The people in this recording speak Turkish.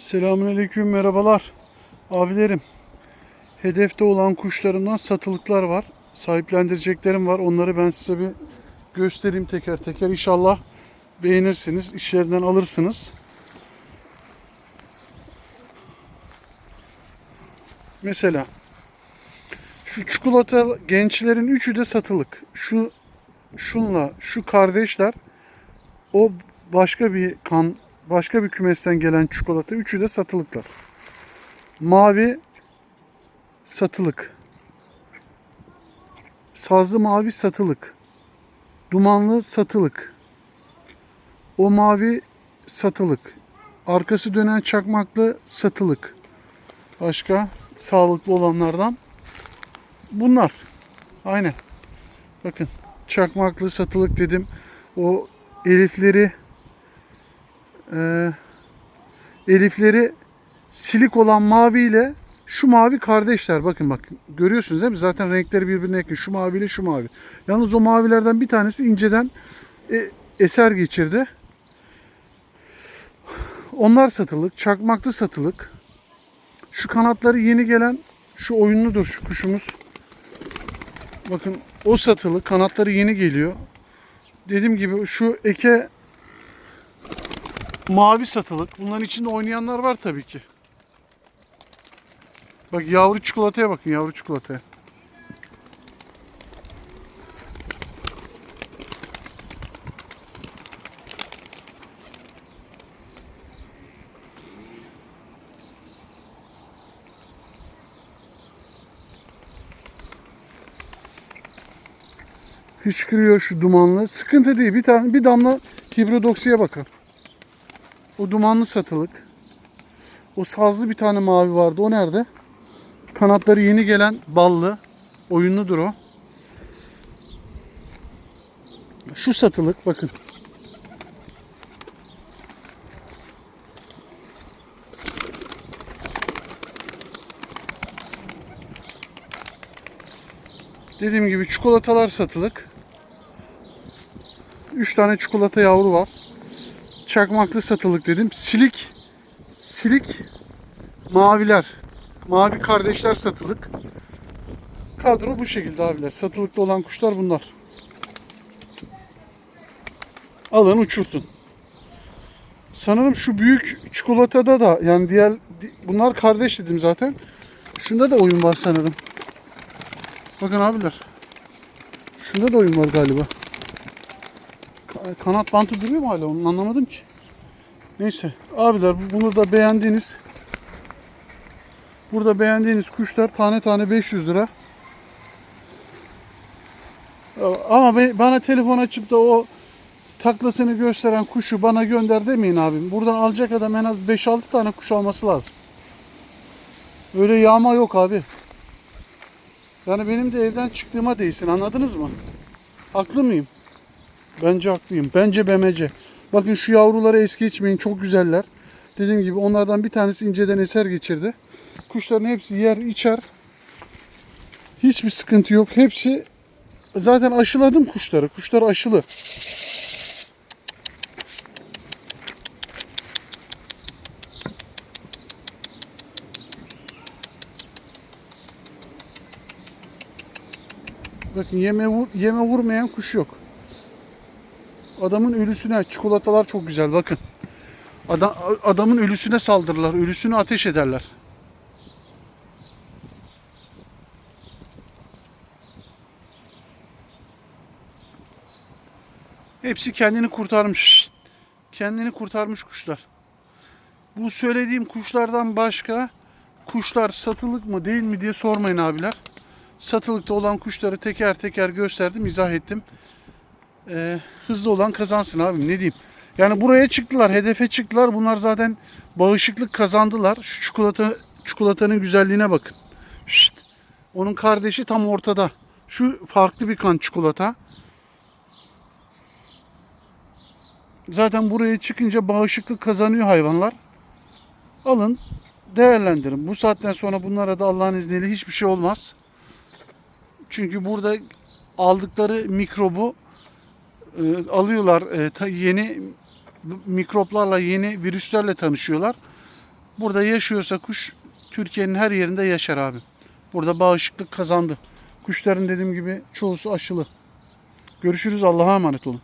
Selamünaleyküm merhabalar. Abilerim. Hedefte olan kuşlarımdan satılıklar var. Sahiplendireceklerim var. Onları ben size bir göstereyim teker teker. İnşallah beğenirsiniz. işlerinden alırsınız. Mesela şu çikolata gençlerin üçü de satılık. Şu şunla şu kardeşler o başka bir kan başka bir kümesten gelen çikolata üçü de satılıklar. Mavi satılık. Sazlı mavi satılık. Dumanlı satılık. O mavi satılık. Arkası dönen çakmaklı satılık. Başka sağlıklı olanlardan bunlar. Aynen. Bakın çakmaklı satılık dedim. O elifleri e, elifleri silik olan mavi ile şu mavi kardeşler. Bakın bak görüyorsunuz değil mi? Zaten renkleri birbirine yakın. Şu mavi ile şu mavi. Yalnız o mavilerden bir tanesi inceden e, eser geçirdi. Onlar satılık. Çakmaklı satılık. Şu kanatları yeni gelen şu oyunludur şu kuşumuz. Bakın o satılık. Kanatları yeni geliyor. Dediğim gibi şu eke mavi satılık. Bunların içinde oynayanlar var tabii ki. Bak yavru çikolataya bakın yavru çikolataya. Hıçkırıyor şu dumanlı. Sıkıntı değil. Bir tane bir damla hibrodoksiye bakın. O dumanlı satılık. O sazlı bir tane mavi vardı. O nerede? Kanatları yeni gelen ballı. Oyunludur o. Şu satılık bakın. Dediğim gibi çikolatalar satılık. 3 tane çikolata yavru var çakmaklı satılık dedim. Silik silik maviler. Mavi kardeşler satılık. Kadro bu şekilde abiler. Satılıkta olan kuşlar bunlar. Alın uçurtun. Sanırım şu büyük çikolatada da yani diğer bunlar kardeş dedim zaten. Şunda da oyun var sanırım. Bakın abiler. Şunda da oyun var galiba. Kanat bantı duruyor mu hala? Onu anlamadım ki. Neyse abiler bunu da beğendiğiniz burada beğendiğiniz kuşlar tane tane 500 lira. Ama bana telefon açıp da o taklasını gösteren kuşu bana gönder demeyin abim. Buradan alacak adam en az 5-6 tane kuş alması lazım. Öyle yağma yok abi. Yani benim de evden çıktığıma değilsin anladınız mı? Haklı mıyım? Bence haklıyım. Bence BMC. Bakın şu yavruları es geçmeyin. Çok güzeller. Dediğim gibi onlardan bir tanesi inceden eser geçirdi. Kuşların hepsi yer içer. Hiçbir sıkıntı yok. Hepsi zaten aşıladım kuşları. Kuşlar aşılı. Bakın yeme, vur, yeme vurmayan kuş yok. Adamın ölüsüne çikolatalar çok güzel bakın. Adam, adamın ölüsüne saldırırlar. Ölüsünü ateş ederler. Hepsi kendini kurtarmış. Kendini kurtarmış kuşlar. Bu söylediğim kuşlardan başka kuşlar satılık mı değil mi diye sormayın abiler. Satılıkta olan kuşları teker teker gösterdim, izah ettim e, hızlı olan kazansın abim ne diyeyim. Yani buraya çıktılar, hedefe çıktılar. Bunlar zaten bağışıklık kazandılar. Şu çikolata çikolatanın güzelliğine bakın. Şşt. Onun kardeşi tam ortada. Şu farklı bir kan çikolata. Zaten buraya çıkınca bağışıklık kazanıyor hayvanlar. Alın, değerlendirin. Bu saatten sonra bunlara da Allah'ın izniyle hiçbir şey olmaz. Çünkü burada aldıkları mikrobu e, alıyorlar e, ta, yeni mikroplarla yeni virüslerle tanışıyorlar. Burada yaşıyorsa kuş Türkiye'nin her yerinde yaşar abi. Burada bağışıklık kazandı. Kuşların dediğim gibi çoğusu aşılı. Görüşürüz. Allah'a emanet olun.